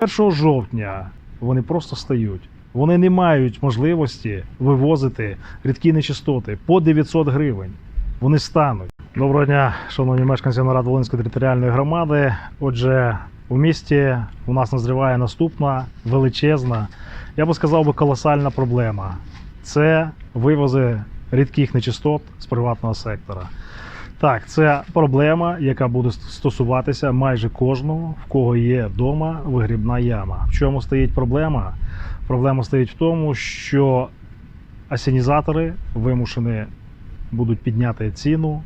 1 жовтня вони просто стають. Вони не мають можливості вивозити рідкі нечистоти по 900 гривень. Вони стануть. Доброго дня, шановні мешканці Новоград-Волинської територіальної громади. Отже, у місті у нас назріває наступна величезна, я би сказав би, колосальна проблема. Це вивози рідких нечистот з приватного сектора. Так, це проблема, яка буде стосуватися майже кожного, в кого є вдома вигрібна яма. В чому стоїть проблема? Проблема стоїть в тому, що асенізатори вимушені будуть підняти ціну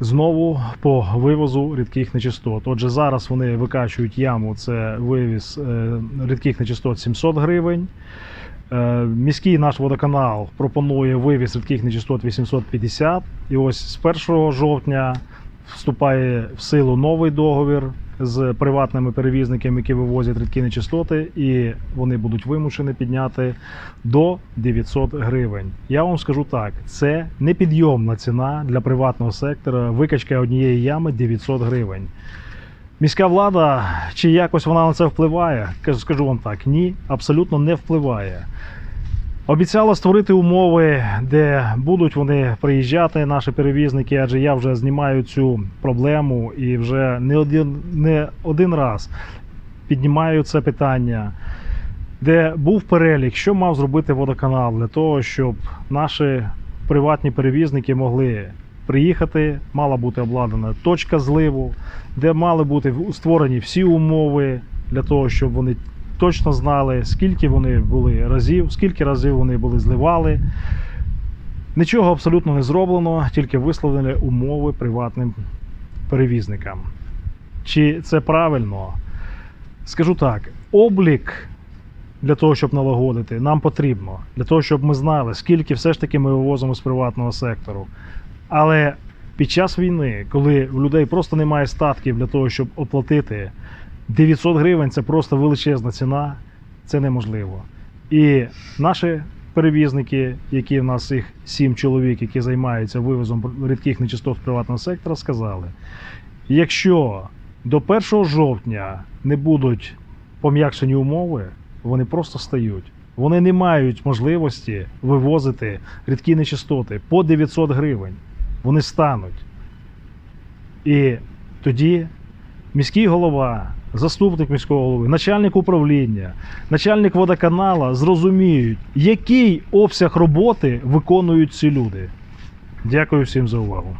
знову по вивозу рідких нечистот. Отже, зараз вони викачують яму, це вивіз е, рідких нечистот 700 гривень. Е, Міський наш водоканал пропонує вивіз рідких нечистот 850. І ось з 1 жовтня вступає в силу новий договір з приватними перевізниками, які вивозять рідкі нечистоти, і вони будуть вимушені підняти до 900 гривень. Я вам скажу так: це непідйомна ціна для приватного сектора. Викачка однієї ями 900 гривень. Міська влада, чи якось вона на це впливає? Скажу вам так: ні, абсолютно не впливає. Обіцяла створити умови, де будуть вони приїжджати, наші перевізники, адже я вже знімаю цю проблему і вже не один, не один раз піднімаю це питання, де був перелік, що мав зробити водоканал для того, щоб наші приватні перевізники могли приїхати, мала бути обладнана точка зливу, де мали бути створені всі умови для того, щоб вони точно знали, скільки вони були разів, скільки разів вони були зливали. Нічого абсолютно не зроблено, тільки висловлені умови приватним перевізникам. Чи це правильно? Скажу так: облік для того, щоб налагодити, нам потрібно, для того, щоб ми знали, скільки все ж таки ми вивозимо з приватного сектору. Але під час війни, коли в людей просто немає статків для того, щоб оплатити 900 гривень це просто величезна ціна, це неможливо. І наші перевізники, які в нас їх сім чоловік, які займаються вивозом рідких нечистот приватного сектора, сказали: якщо до 1 жовтня не будуть пом'якшені умови, вони просто стають. Вони не мають можливості вивозити рідкі нечистоти по 900 гривень. Вони стануть. І тоді міський голова, заступник міського голови, начальник управління, начальник водоканала зрозуміють, який обсяг роботи виконують ці люди. Дякую всім за увагу.